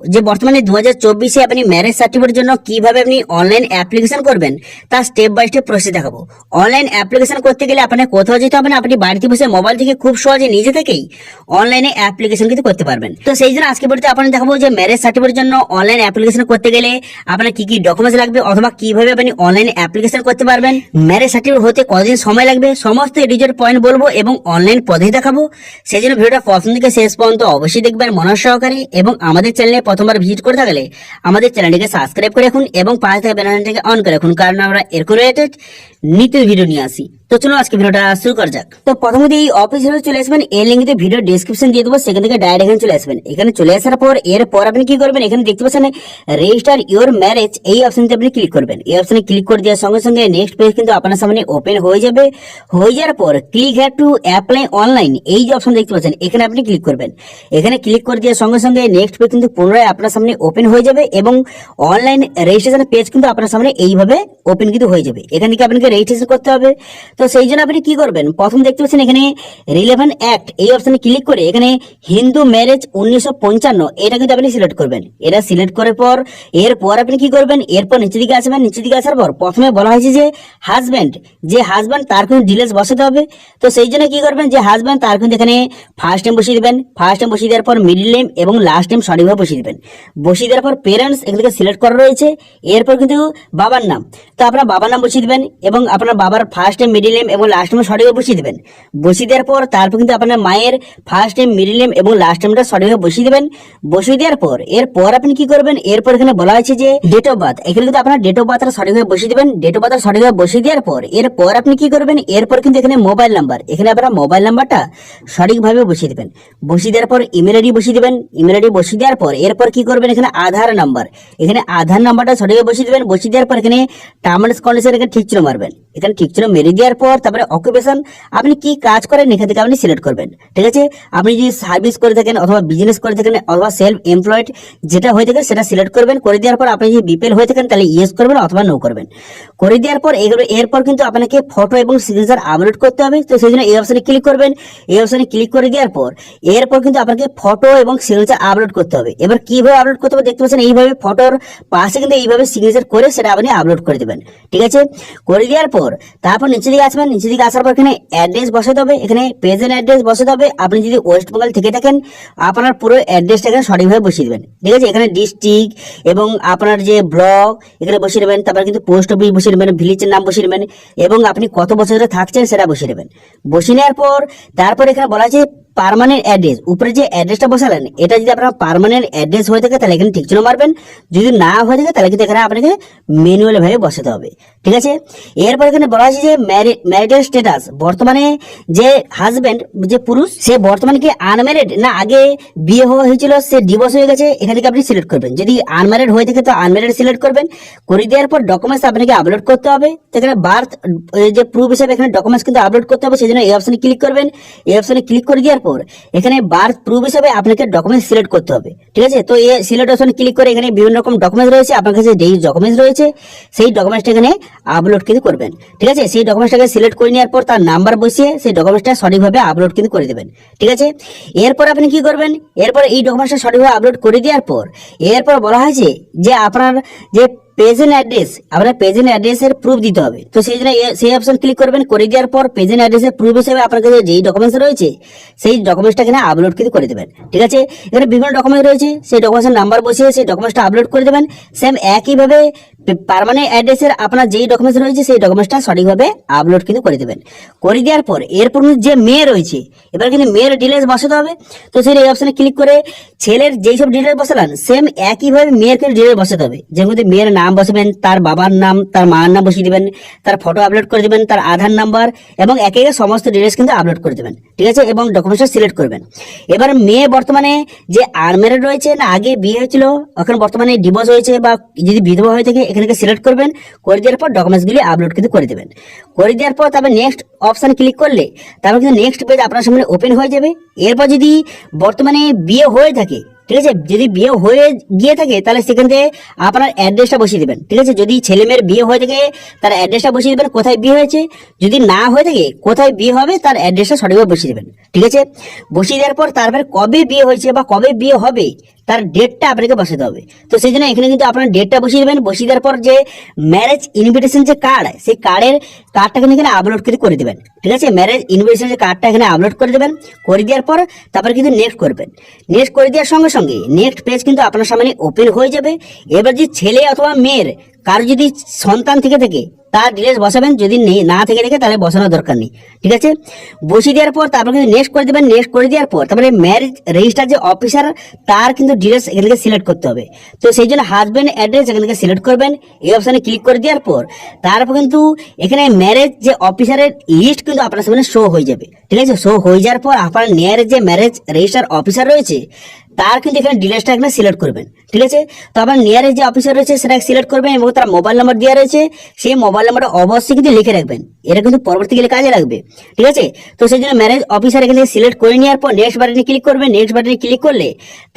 যে বর্তমানে দু হাজার চব্বিশে আপনি ম্যারেজ সার্টিফিকেটের জন্য কীভাবে আপনি অনলাইন অ্যাপ্লিকেশন করবেন তার স্টেপ বাই স্টেপ প্রসেস দেখাবো। অনলাইন অ্যাপ্লিকেশন করতে গেলে আপনার কোথাও যেতে হবে না, আপনি বাড়িতে বসে মোবাইল থেকে খুব সহজে নিজে থেকেই অনলাইনে অ্যাপ্লিকেশন কিন্তু করতে পারবেন। তো সেই জন্য আজকে বলতে আপনার দেখাবো যে ম্যারেজ সার্টিফিকেটের জন্য অনলাইন অ্যাপ্লিকেশন করতে গেলে আপনার কি কি ডকুমেন্টস লাগবে, অথবা কীভাবে আপনি অনলাইনে অ্যাপ্লিকেশন করতে পারবেন। ম্যারেজ সার্টিফিকেট হতে কতদিন সময় লাগবে, সমস্ত এডিজের পয়েন্ট বলব এবং অনলাইন পদ্ধতি দেখাবো। সেই জন্য ভিডিওটা প্রথম থেকে শেষ পর্যন্ত অবশ্যই দেখবেন মনোজ সহকারে এবং আমাদের চ্যানেলে প্রথমবার ভিজিট করে থাকলে আমাদের চ্যানেলটিকে সাবস্ক্রাইব করে রাখুন এবং পাশে থাকা বেলাইকনটিকে অন করে রাখুন। কারণ আমরা এরকম রিলেটেড নিত্য ভিডিও নিয়ে আসি। তো চলুন আজকে ভিডিওটা শুরু করা যাক। তো প্রথমত এই অফিস চলে আসবেন এই লিঙ্কে ভিডিও ডেসক্রিপশন দিয়ে দেবো, সেখান থেকে ডাইরেক্ট এখানে চলে আসবেন। এখানে চলে আসার পর, এরপর আপনি কি করবেন, এখানে দেখতে পাচ্ছেন রেজিস্টার ইওর ম্যারেজ এই অপশনতে আপনি ক্লিক করবেন। এই অপশনে ক্লিক করে দেওয়ার সঙ্গে সঙ্গে নেক্সট পেজ কিন্তু আপনার সামনে ওপেন হয়ে যাবে। হয়ে যাওয়ার পর click had to apply online এই যে অপশন দেখতে পাচ্ছেন, এখানে আপনি ক্লিক করবেন। এখানে ক্লিক করে দেওয়ার সঙ্গে সঙ্গে নেক্সট পেজ কিন্তু পুনরায় আপনার সামনে ওপেন হয়ে যাবে এবং অনলাইন রেজিস্ট্রেশন পেজ কিন্তু আপনার সামনে এইভাবে ওপেন কিন্তু হয়ে যাবে। এখান থেকে আপনাকে রেজিস্ট্রেশন করতে হবে। তো সেই জন্য আপনি কি করবেন? প্রথম দেখতে পাচ্ছেন এখানে রিলেভেন্ট অ্যাক্ট এই অপশনে ক্লিক করে এখানে হিন্দু ম্যারেজ উনিশশো পঞ্চান্ন, এটা কিন্তু আপনি সিলেক্ট করবেন। এটা সিলেক্ট করার পর, এরপর আপনি কি করবেন? এরপর নিচের দিকে আসবেন, নিচের দিকে আসার পর প্রথমে বলা হয়েছে যে হাজব্যান্ড যে হাজব্যান্ড তার কিন্তু ডিটেলস বসাতে হবে। তো সেই জন্য কি করবেন? যে হাজব্যান্ড তার কিন্তু এখানে ফার্স্ট টাইম বসিয়ে দেবেন। ফার্স্ট টাইম বসিয়ে দেওয়ার পর মিডিল নেম এবং লাস্ট টাইম সঠিকভাবে বসিয়ে দিবেন। বসিয়ে দেওয়ার পর পেরেন্টস এখান থেকে সিলেক্ট করা রয়েছে। এরপর কিন্তু বাবার নাম। তো আপনার বাবার নাম বসিয়ে দিবেন এবং আপনার বাবার ফার্স্ট টাইম মিডিল নেম এবং লাস্ট টাইম সঠিকভাবে বসিয়ে দিবেন। বসিয়ে দেওয়ার পর তারপর কিন্তু আপনার মায়ের ফার্স্ট টাইম মিডিল নেম এবং লাস্ট টাইমটা সঠিকভাবে বসিয়ে দিবেন। বসিয়ে দেওয়ার পর, এরপর আপনি কি করবেন? এরপর এখানে বলা হয়েছে যে ডেট অফ বার্থ এখানে কিন্তু আপনার ডেট অফ বার্থটা সঠিকভাবে বসিয়ে দিবেন। ডেট অফ বার্থ সঠিকভাবে বসিয়ে দেওয়ার পর, এরপর আপনি কি করবেন? এরপর কিন্তু এখানে মোবাইল নাম্বার এখানে আপনার মোবাইল নাম্বারটা সঠিকভাবে বসিয়ে দেবেন। বসিয়ে দেওয়ার পর ইমেল আইডি বসিয়ে দেবেন। ইমেল আইডি বসিয়ে দেওয়ার পর, এরপর কি করবেন? এখানে আধার নাম্বার এখানে আধার নাম্বারটা সঠিকভাবে বসিয়ে দিবেন। বসিয়ে দেওয়ার পর এখানে টার্মস কন্ডিশন এখানে ঠিক ছিল মারবেন। এখানে ঠিক ছিল মেরে দেওয়ার পর তারপরে অকুপেশন আপনি কি কাজ করেন? এখান থেকে আপনি সিলেক্ট করবেন। ঠিক আছে? আপনি যদি সার্ভিস করে থাকেন অথবা বিজনেস করে থাকেন অথবা সেলফ এমপ্লয়েড যেটা হয়ে থাকে সেটা সিলেক্ট করবেন। করে দেওয়ার পর আপনি যদি বিপিএল হয়ে থাকেন, তাহলে ইয়েস করবেন অথবা নো করবেন। করে দেওয়ার পর এগুলো, এরপর কিন্তু আপনাকে ফটো এবং সিগনেচার আপলোড করতে হবে। তো সেই জন্য এই অপশনে ক্লিক করবেন। এই অপশনে ক্লিক করে দেওয়ার পর এরপর কিন্তু আপনাকে ফটো এবং সিগনেচার আপলোড করতে হবে। এবার কীভাবে আপলোড করতে হবে দেখতে পাচ্ছেন, এইভাবে ফটোর পাশে কিন্তু এইভাবে সিগনেচার করে সেটা আপনি আপলোড করে দেবেন। ঠিক আছে? করে দেওয়ার পর তারপর নিচে দিকে আসবেন নিচে দিকে আসার পর এখানে অ্যাড্রেস বসাতে হবে, এখানে প্রেজেন্ট অ্যাড্রেস বসাতে হবে। আপনি যদি ওয়েস্ট বেঙ্গল থেকে থাকেন, আপনার পুরো অ্যাড্রেসটা এখানে সঠিকভাবে বসিয়ে দেবেন। ঠিক আছে? এখানে ডিস্ট্রিক্ট এবং আপনার যে ব্লক এখানে বসিয়ে নেবেন তারপর কিন্তু পোস্ট অফিস বসিয়ে নেবেন ভিলেজের নাম বসিয়ে নেবেন এবং আপনি কত বছর ধরে থাকছেন সেটা বসিয়ে নেবেন বসিয়ে নেওয়ার পর, তারপর এখানে বলা আছে পার্মানেন্ট অ্যাড্রেস উপরে যে অ্যাড্রেসটা বসালেন, এটা যদি আপনার পার্মানেন্ট অ্যাড্রেস হয়ে থাকে, তাহলে এখানে ঠিক চিহ্ন মারবেন। যদি না হয়ে থাকে, তাহলে কিন্তু এখানে আপনাকে ম্যানুয়াল ভাবে বসাতে হবে। ঠিক আছে? এরপর এখানে বলা আছে যে ম্যারিটাল স্ট্যাটাস বর্তমানে যে হাজবেন্ড যে পুরুষ, সে বর্তমানে কি আনম্যারিড না আগে বিয়ে হওয়া হয়েছিল, সে ডিভোর্স হয়ে গেছে, এখান থেকে আপনি সিলেক্ট করবেন। যদি আনম্যারিড হয়ে থাকে, তো আনম্যারিড সিলেক্ট করবেন। করে দেওয়ার পর ডকুমেন্টস আপনাকে আপলোড করতে হবে। সেখানে বার্থ যে প্রুফ হিসাবে এখানে ডকুমেন্টস কিন্তু আপলোড করতে হবে, সেই জন্য এই অপশনে ক্লিক করবেন। এই অপশনে ক্লিক করে দেওয়ার পর এখানে বার্থ প্রুফ হিসাবে আপনাকে ডকুমেন্টস সিলেক্ট করতে হবে। ঠিক আছে? তো এই সিলেক্ট অপশনে ক্লিক করে এখানে বিভিন্ন রকম ডকুমেন্টস রয়েছে, আপনার কাছে যেই ডকুমেন্টস রয়েছে, সেই ডকুমেন্টসটা এখানে আপলোড কিন্তু করবেন। ঠিক আছে? সেই ডকুমেন্টসটাকে সিলেক্ট করে নেওয়ার পর তার নাম্বার বসিয়ে সেই ডকুমেন্টসটা সঠিকভাবে আপলোড কিন্তু করে দেবেন। ঠিক আছে? এরপর আপনি কি করবেন? এরপর এই ডকুমেন্টসটা সঠিকভাবে আপলোড করে দেওয়ার পর, এরপর বলা হয়েছে যে আপনার যে পেজেন্ট অ্যাড্রেস আপনার পেজেন্ট অ্যাড্রেসের প্রুফ দিতে হবে। তো সেই জন্য সেই অপশন ক্লিক করবেন, করে দেওয়ার পর পেজেন্ট অ্যাড্রেসের প্রুফ হিসেবে আপনার কাছে যেই ডকুমেন্টস রয়েছে, সেই ডকুমেন্টসটা এখানে আপলোড কিন্তু করে দেবেন। ঠিক আছে? এখানে বিভিন্ন ডকুমেন্ট রয়েছে, সেই ডকুমেন্টসের নাম্বার বসিয়ে সেই ডকুমেন্টসটা আপলোড করে দেবেন। সেম একইভাবে পারমানেন্ট অ্যাড্রেসের আপনার যেই ডকুমেন্টস রয়েছে, সেই ডকুমেন্টসটা সঠিকভাবে আপলোড কিন্তু করে দেবেন। করে দেওয়ার পর, এরপর যে মেয়ে রয়েছে, এবার কিন্তু মেয়ের ডিটেলস বসাতে হবে। তো সেই এই অপশনে ক্লিক করে ছেলের যেই সব ডিটেলস সেম একইভাবে মেয়ের কিন্তু ডিটেলস বসাতে হবে। মধ্যে মেয়ের নাম বসাবেন, তার বাবার নাম, তার মার নাম বসিয়ে দিবেন, তার ফটো আপলোড করে দেবেন, তার আধার নাম্বার এবং একে একে সমস্ত ডিটেলস কিন্তু আপলোড করে দেবেন। ঠিক আছে? এবং ডকুমেন্টসটা সিলেক্ট করবেন। এবার মেয়ে বর্তমানে যে আনম্যারিড রয়েছে না, আগে বিয়ে হয়েছিল, এখন বর্তমানে ডিভোর্স হয়েছে বা যদি বিধবা হয়ে থাকে এখানে সিলেক্ট করবেন, করে দেওয়ার পর ডকুমেন্টসগুলি আপলোড কিন্তু করে দেবেন। করে দেওয়ার পর তারপর নেক্সট অপশন ক্লিক করলে তারপর কিন্তু নেক্সট পেজ আপনার সামনে ওপেন হয়ে যাবে। এরপর যদি বর্তমানে বিয়ে হয়ে থাকে, ঠিক আছে? যদি বিয়ে হয়ে গিয়ে থাকে, তাহলে সেখান থেকে আপনার অ্যাড্রেসটা বসিয়ে দেবেন, ঠিক আছে? যদি ছেলে মেয়ের বিয়ে হয়ে থাকে, তার অ্যাড্রেসটা বসিয়ে দেবেন, কোথায় বিয়ে হয়েছে? যদি না হয়ে থাকে, কোথায় বিয়ে হবে, তার অ্যাড্রেসটা সঠিকভাবে বসিয়ে দেবেন, ঠিক আছে? বসিয়ে দেওয়ার পর তারপরে কবে বিয়ে হয়েছে বা কবে বিয়ে হবে তার ডেটটা আপনাকে বসাতে হবে। তো সেই জন্য এখানে কিন্তু আপনার ডেটটা বসিয়ে দেবেন। বসিয়ে দেওয়ার পর যে ম্যারেজ ইনভিটেশন যে কার্ড সেই কার্ডের কার্ডটা কিন্তু এখানে আপলোড করে করে দেবেন। ঠিক আছে? ম্যারেজ ইনভিটেশন যে কার্ডটা এখানে আপলোড করে দেবেন। করে দেওয়ার পর তারপর কিন্তু নেক্সট করবেন। নেক্সট করে দেওয়ার সঙ্গে সঙ্গে নেক্সট পেজ কিন্তু আপনার সামনে ওপেন হয়ে যাবে। এবার যে ছেলে অথবা মেয়ের কারও যদি সন্তান থেকে থাকে, তার ডিটেলস বসাবেন, যদি নেই, না থেকে থাকে, তাহলে বসানোর দরকার নেই, ঠিক আছে? বসিয়ে দেওয়ার পর, তারপর কিন্তু নেক্সট করে দেবেন নেক্সট করে দেওয়ার পর, তারপরে ম্যারেজ রেজিস্টার যে অফিসার তার কিন্তু ডিটেলস এখান থেকে সিলেক্ট করতে হবে। তো সেই জন্য হাজব্যান্ড অ্যাড্রেস এখান থেকে সিলেক্ট করবেন, এই অপশানে ক্লিক করে দেওয়ার পর, তারপর কিন্তু এখানে ম্যারেজ যে অফিসারের লিস্ট কিন্তু আপনার সামনে শো হয়ে যাবে, ঠিক আছে? শো হয়ে যাওয়ার পর, আপনার নিয়ার যে ম্যারেজ রেজিস্টার অফিসার রয়েছে তার কিন্তু এখানে ডিলেসটা এখানে সিলেক্ট করবেন, ঠিক আছে? তো আপনার নিয়ারে যে অফিসার রয়েছে, সেটা সিলেক্ট করবেন এবং তার মোবাইল নাম্বার দেওয়া রয়েছে, সেই মোবাইল নাম্বারটা অবশ্যই কিন্তু লিখে রাখবেন। এটা কিন্তু পরবর্তীকালে কাজে লাগবে, ঠিক আছে? তো সেই জন্য ম্যারেজ অফিসার এখানে সিলেক্ট করে নেওয়ার পর নেক্সট বাটনে ক্লিক করবেন নেক্সট বাটনে ক্লিক করলে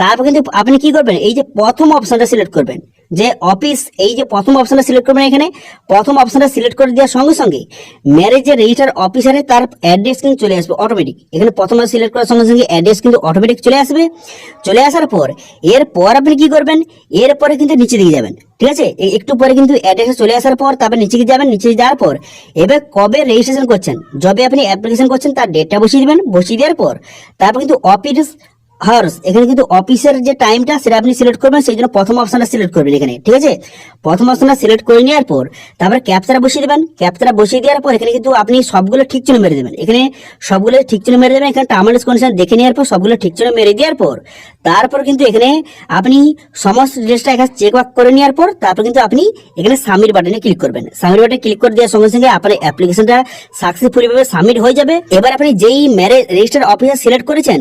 তারপর কিন্তু আপনি কি করবেন? এই যে প্রথম অপশনটা সিলেক্ট করবেন। যে অফিস এই যে প্রথম অপশনটা সিলেক্ট করবেন এখানে, প্রথম অপশনটা সিলেক্ট করে দেওয়ার সঙ্গে সঙ্গে ম্যারেজের রেজিস্টার অফিসারে তার অ্যাড্রেস কিন্তু চলে আসবে অটোমেটিক এখানে প্রথমে সিলেক্ট করার সঙ্গে সঙ্গে অ্যাড্রেস কিন্তু অটোমেটিক চলে আসবে। চলে আসার পর, এরপর আপনি কি করবেন? এরপরে কিন্তু নিচে দিকে যাবেন, ঠিক আছে? একটু পরে কিন্তু অ্যাড্রেসে চলে আসার পর, তারপর নিচে যাবেন, নিচে যাওয়ার পর, এবার কবে রেজিস্ট্রেশন করছেন? যবে আপনি অ্যাপ্লিকেশন করছেন, তার ডেটটা বসিয়ে দেবেন। বসিয়ে দেওয়ার পর, তারপর কিন্তু অফিস হার্স এখানে কিন্তু অফিসের যে টাইমটা সেটা আপনি সিলেক্ট করবেন, সেই জন্য প্রথম অপশনটা সিলেক্ট করবেন এখানে, ঠিক আছে? প্রথম অপশনটা সিলেক্ট করে নেওয়ার পর, তারপরে ক্যাপচারা বসিয়ে দেবেন ক্যাপচারা বসিয়ে দেওয়ার পর এখানে কিন্তু আপনি সবগুলো ঠিক চিহ্ন মেরে দেবেন। এখানে সবগুলো ঠিক চিহ্ন মেরে দেবেন, এখানে টার্মিনাল কন্ডিশন দেখে নেওয়ার পর সবগুলো ঠিক চিহ্ন মেরে দেওয়ার পর, তারপর কিন্তু এখানে আপনি সমস্ত ডিটেলসটা এখানে চেক ওয়াক করে নেওয়ার পর, তারপর কিন্তু আপনি এখানে সাবমিট বাটনে ক্লিক করবেন। সাবমিট বাটনে ক্লিক করে দেওয়ার সঙ্গে সঙ্গে আপনার অ্যাপ্লিকেশনটা সাকসেসফুলি ভাবে সাবমিট হয়ে যাবে। এবার আপনি যেই ম্যারেজ রেজিস্টার অফিসার সিলেক্ট করেছেন,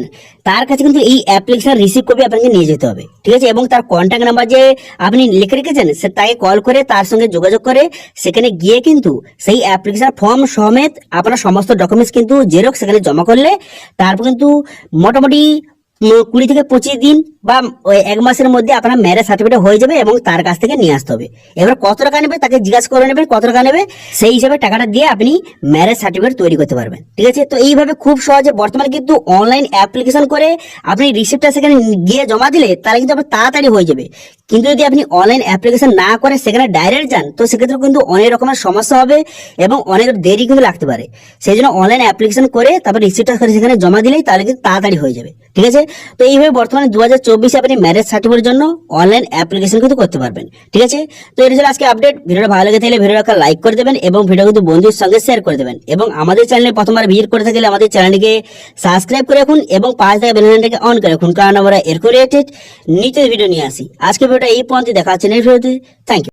তার কাছে কিন্তু এই অ্যাপ্লিকেশন রিসিভ কপি আপনাকে নিয়ে যেতে হবে, ঠিক আছে? এবং তার কন্ট্যাক্ট নাম্বার যে আপনি লিখে রেখেছেন, সে তাকে কল করে তার সঙ্গে যোগাযোগ করে, সেখানে গিয়ে কিন্তু সেই অ্যাপ্লিকেশন ফর্ম সমেত আপনার সমস্ত ডকুমেন্টস কিন্তু জেরক্স সেখানে জমা করলে, তারপর কিন্তু মোটামুটি কুড়ি থেকে পঁচিশ দিন বা ওই এক মাসের মধ্যে আপনার ম্যারেজ সার্টিফিকেট হয়ে যাবে এবং তার কাছ থেকে নিয়ে আসতে হবে। এবার কত টাকা নেবে, তাকে জিজ্ঞাসা করে নেবেন কত টাকা নেবে, সেই হিসাবে টাকাটা দিয়ে আপনি ম্যারেজ সার্টিফিকেট তৈরি করতে পারবেন। ঠিক আছে? তো এইভাবে খুব সহজে বর্তমানে কিন্তু অনলাইন অ্যাপ্লিকেশন করে আপনি রিসিপ্টটা সেখানে গিয়ে জমা দিলে তাহলে কিন্তু আপনার তাড়াতাড়ি হয়ে যাবে। কিন্তু যদি আপনি অনলাইন অ্যাপ্লিকেশন না করে সেখানে ডাইরেক্ট যান, তো সেক্ষেত্রে কিন্তু অনেক রকমের সমস্যা হবে এবং অনেক দেরি কিন্তু লাগতে পারে। সেই জন্য অনলাইন অ্যাপ্লিকেশন করে তারপর রিসিপ্টটা সেখানে জমা দিলেই তাহলে কিন্তু তাড়াতাড়ি হয়ে যাবে। ঠিক আছে? তো এইভাবে বর্তমানে দু হাজার চব্বিশে আপনি ম্যারেজ সার্টিফিকেটের জন্য অনলাইন অ্যাপ্লিকেশন কিন্তু করতে পারবেন, ঠিক আছে? তো এটা ছিল আজকে আপডেট ভিডিওটা ভালো লেগে থাকলে ভিডিওটা লাইক করে দেবেন এবং ভিডিও কিন্তু বন্ধুর সঙ্গে শেয়ার করে দেবেন এবং আমাদের চ্যানেলে প্রথমবার ভিজিট করে থাকলে আমাদের চ্যানেলটিকে সাবস্ক্রাইব করে রাখুন এবং পাঁচ টাকা বেলনটাকে অন করে রাখুন, কারণ আমরা এরকম রিলেটেড নিচের ভিডিও নিয়ে আসি। আজকে ভিডিওটা এই পর্যন্ত দেখা হচ্ছে নেক্সট ভিডিওতে থ্যাংক ইউ